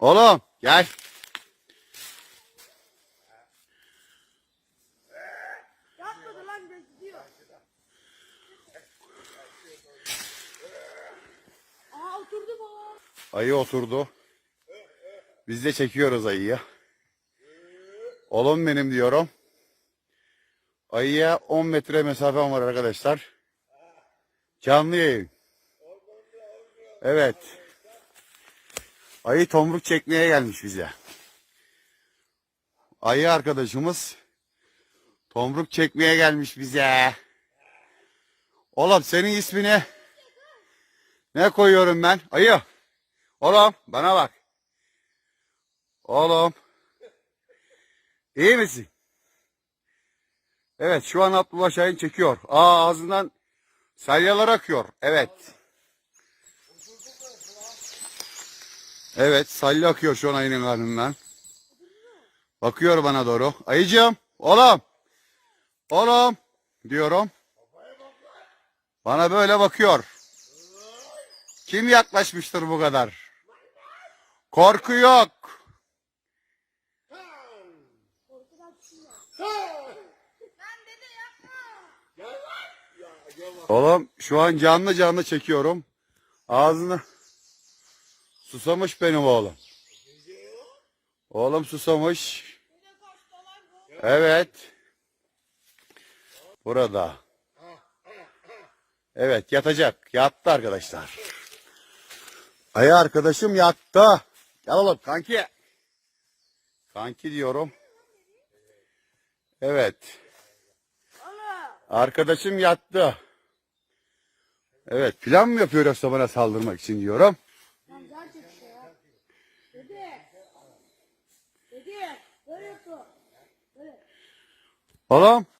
Oğlum gel. Yapmadı lan gözüküyor. Aa oturdu baba. Ayı oturdu. Biz de çekiyoruz ayıyı. Oğlum benim diyorum. Ayıya 10 metre mesafem var arkadaşlar. Canlı yayın. Evet. Ayı tomruk çekmeye gelmiş bize. Ayı arkadaşımız tomruk çekmeye gelmiş bize. Oğlum senin ismini ne koyuyorum ben? Ayı. Oğlum bana bak. Oğlum. İyi misin? Evet şu an Abdullah Şahin çekiyor. Aa ağzından salyalar akıyor. Evet. Evet salya akıyor şu an ayının karnından. Bakıyor bana doğru. Ayıcığım oğlum. Oğlum diyorum. Bana böyle bakıyor. Kim yaklaşmıştır bu kadar? Korku yok. Oğlum şu an canlı canlı çekiyorum. Ağzını susamış benim oğlum. Oğlum susamış. Evet. Burada. Evet yatacak. Yattı arkadaşlar. Ayı arkadaşım yattı. Gel oğlum kanki. Kanki diyorum. Evet. Arkadaşım yattı. Evet plan mı yapıyor yoksa bana saldırmak için diyorum. Lan gerçek işte ya. Dede. Dede. Böyle yapıyor. Böyle. Oğlum